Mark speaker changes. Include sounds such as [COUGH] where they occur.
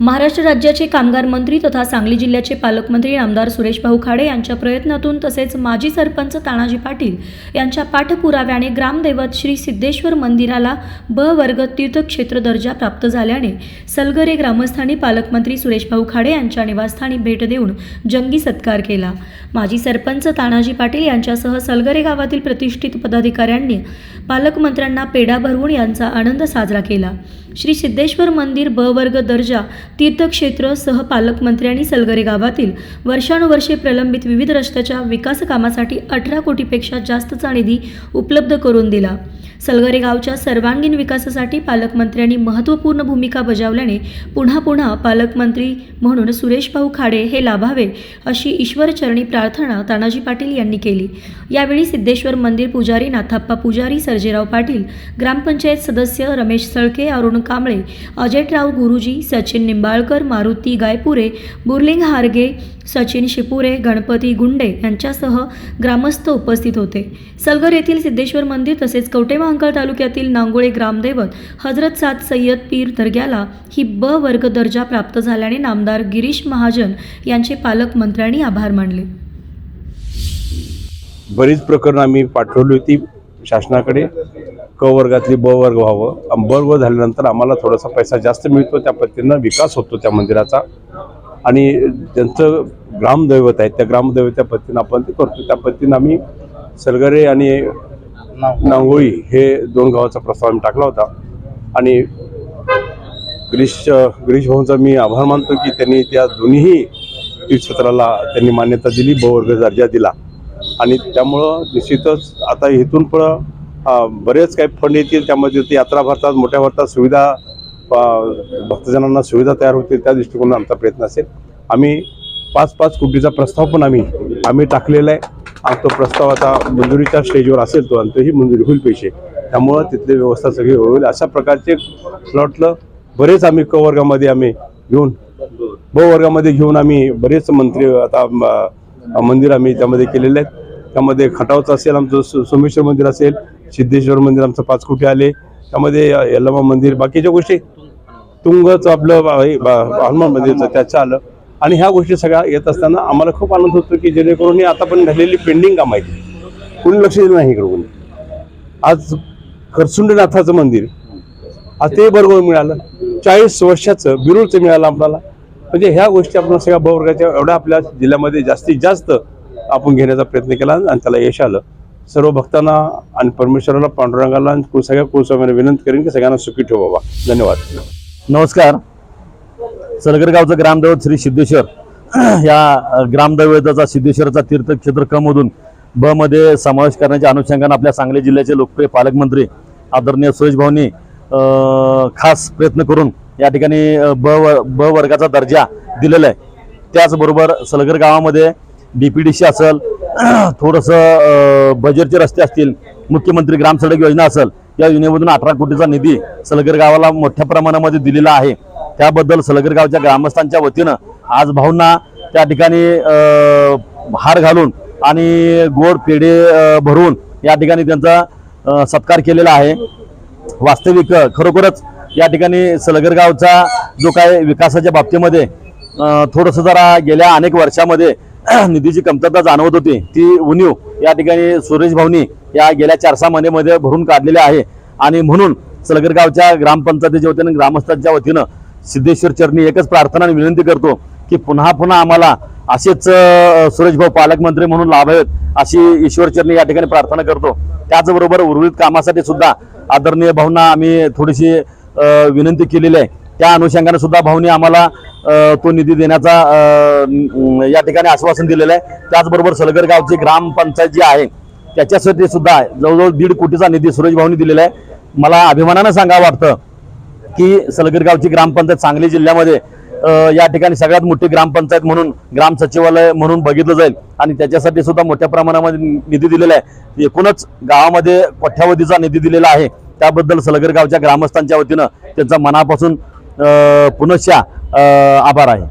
Speaker 1: महाराष्ट्र राज्याचे कामगार मंत्री तथा सांगली जिल्ह्याचे पालकमंत्री आमदार सुरेश भाऊ खाडे यांच्या प्रयत्नातून तसेच माजी सरपंच तानाजी पाटील यांच्या पाठपुराव्याने ग्रामदैवत श्री सिद्धेश्वर मंदिराला ब वर्ग तीर्थक्षेत्र दर्जा प्राप्त झाल्याने सलगरे ग्रामस्थांनी पालकमंत्री सुरेश भाऊ खाडे यांच्या निवासस्थानी भेट देऊन जंगी सत्कार केला. माजी सरपंच तानाजी पाटील यांच्यासह सलगरे गावातील प्रतिष्ठित पदाधिकाऱ्यांनी पालकमंत्र्यांना पेढा भरवून यांचा आनंद साजरा केला. श्री सिद्धेश्वर मंदिर ब वर्ग दर्जा तीर्थक्षेत्र सह पालकमंत्री आणि सलगरे गावातील वर्षानुवर्षे प्रलंबित विविध रस्त्याच्या विकास कामासाठी अठरा कोटीपेक्षा जास्तचा निधी उपलब्ध करून दिला. सलगरे गावच्या सर्वांगीण विकासासाठी पालकमंत्र्यांनी महत्त्वपूर्ण भूमिका बजावल्याने पुन्हा पुन्हा पालकमंत्री म्हणून सुरेश भाऊ खाडे हे लाभावे अशी ईश्वरचरणी प्रार्थना तानाजी पाटील यांनी केली. यावेळी सिद्धेश्वर मंदिर पुजारी नाथाप्पा पुजारी सर्जेराव पाटील ग्रामपंचायत सदस्य रमेश सळके अरुण कांबळे अजयराव गुरुजी सचिन निंबाळकर मारुती गायपुरे बुर्लिंग हारगे सचिन शिपुरे गणपती गुंडे यांच्यासह ग्रामस्थ उपस्थित होते. सलगर येथील सिद्धेश्वर मंदिर तसेच कवटे कवटेमहांकाळ तालुक्यातील नांगोळे ग्रामदैवत हजरत सात सय्यद पीर दर्ग्याला ही ब वर्ग दर्जा प्राप्त झाल्याने नामदार गिरीश महाजन यांचे पालकमंत्र्यांनी आभार मानले.
Speaker 2: बरीच प्रकरणं आम्ही पाठवली होती शासनाकडे. क वर्गातली ब वर्ग व्हावं. ब वर्ग झाल्यानंतर आम्हाला थोडासा पैसा जास्त मिळतो त्या पद्धतीनं विकास होतो त्या मंदिराचा. आणि त्यांचं ग्रामदैवत आहे त्या ग्रामदैवत पद्धतीनं आपण ते करतो. त्या पद्धतीनं आम्ही सलगरे आणि नांगोळी. हे दोन गावाचा प्रस्ताव आम्ही टाकला होता. आणि गिरीश गिरीश भाऊंचा मी आभार मानतो की त्यांनी त्या दोन्हीही तीर्थक्षेत्राला त्यांनी मान्यता दिली बहुवर्ग दर्जा दिला. आणि त्यामुळं निश्चितच आता इथून पण बरेच काही फंड येतील. त्यामध्ये ते यात्रा भरतात मोठ्या भरतात सुविधा भक्तजनांना सुविधा तयार होतील त्या दृष्टिकोनात आमचा प्रयत्न असेल. आम्ही पाच पाच कोटीचा प्रस्ताव पण आम्ही आम्ही टाकलेला आहे. आज तो प्रस्ताव आता मंजुरीच्या स्टेजवर असेल तो आणि तोही मंजुरी होईल पैसे. त्यामुळं तिथली व्यवस्था सगळी होईल. अशा प्रकारचे प्लॉटलं बरेच आम्ही क वर्गामध्ये आम्ही घेऊन ब वर्गामध्ये घेऊन आम्ही बरेच मंत्री आता मंदिर आम्ही त्यामध्ये केलेले आहेत. त्यामध्ये खटावचं असेल आमचं सो- सोमेश्वर मंदिर असेल सिद्धेश्वर मंदिर आमचं पाच कोटी आले. त्यामध्ये यल्लमा मंदिर बाकीच्या गोष्टी. तुंगचं आपलं बा- हनुमान मंदिरचं त्याचं आलं. आणि ह्या गोष्टी सगळ्या येत असताना आम्हाला खूप आनंद होतो की जेणेकरून ही आता पण घडलेली पेंडिंग काम आहेत. कोणी लक्ष दिलं नाही इकडं कोणी? आज खरसुंडनाथाचं मंदिर आज ते बरोबर मिळालं. चाळीस वर्षाचं बिरुळचं मिळालं आपल्याला. म्हणजे ह्या गोष्टी आपण सगळ्या ब वर्गाच्या एवढ्या आपल्या जिल्ह्यामध्ये जास्तीत जास्त आपण घेण्याचा प्रयत्न केला आणि त्याला यश आलं. सर्व भक्तांना आणि परमेश्वराला पांडुरंगाला सगळ्या कुलस्वामींना विनंती करेन की सगळ्यांना सुखी ठेवा बाबा. धन्यवाद.
Speaker 3: नमस्कार. सलगर गावचं ग्रामदैवत श्री सिद्धेश्वर. [CLEARS THROAT] या ग्रामदैवताचा सिद्धेश्वरचा तीर्थक्षेत्र कमधून ब मध्ये समावेश करण्याच्या अनुषंगाने आपल्या सांगली जिल्ह्याचे लोकप्रिय पालकमंत्री आदरणीय सुरेश भाऊंनी खास प्रयत्न करून या ठिकाणी ब व- ब वर्गाचा दर्जा दिलेला आहे त्याचबरोबर सलगर गावामध्ये डी पी डी सी असेल [CLEARS THROAT] थोडंसं बजेटचे रस्ते असतील मुख्यमंत्री ग्राम सडक योजना असेल या योजनेमधून अठरा कोटीचा निधी सलगर गावाला मोठ्या प्रमाणामध्ये दिलेला आहे. त्याबद्दल सलगर गावच्या ग्रामस्थांच्या वतीनं आज भाऊंना त्या ठिकाणी हार घालून आणि गोड पेढे भरून या ठिकाणी त्यांचा सत्कार केलेला आहे. वास्तविक खरोखरच या ठिकाणी सलगरगावचा जो काय विकासाच्या बाबतीमध्ये थोडंसं जरा गेल्या अनेक वर्षामध्ये [CLEARS THROAT] निधीची कमतरता जाणवत होती. ती उणीव या ठिकाणी सुरेश भाऊनी या गेल्या चार सहा महिन्यामध्ये भरून काढलेल्या आहे. आणि म्हणून सलगरगावच्या ग्रामपंचायतीच्या वतीनं ग्रामस्थांच्या वतीनं सिद्धेश्वर चरणी एकच प्रार्थना आणि विनंती करतो की पुन्हा पुन्हा आम्हाला असेच सुरेशभाऊ पालकमंत्री म्हणून लाभावेत अशी ईश्वर चरणी या ठिकाणी प्रार्थना करतो. त्याचबरोबर उर्वरित कामासाठी सुद्धा आदरणीय भाऊंना आम्ही थोडीशी विनंती केलेली आहे. त्या अनुषंगाने सुद्धा भाऊनी आम्हाला तो निधी देण्याचा या ठिकाणी आश्वासन दिलेलं आहे. त्याचबरोबर सलगर गावची ग्रामपंचायत जी आहे त्याच्यासाठी सुद्धा जवळजवळ दीड कोटीचा निधी सुरेश भाऊनी दिलेला आहे. मला अभिमानानं सांगावं वाटतं की सलगरगावची ग्रामपंचायत सांगली जिल्ह्यामध्ये या ठिकाणी सगळ्यात मोठी ग्रामपंचायत म्हणून ग्राम सचिवालय म्हणून बघितलं जाईल. आणि त्याच्यासाठी सुद्धा मोठ्या प्रमाणामध्ये निधी दिलेला आहे. एकूणच गावामध्ये कोठ्यावधीचा निधी दिलेला आहे. त्याबद्दल सलगरगावच्या ग्रामस्थांच्या वतीनं त्यांचा मनापासून अ, पुनश्च आभार आहे.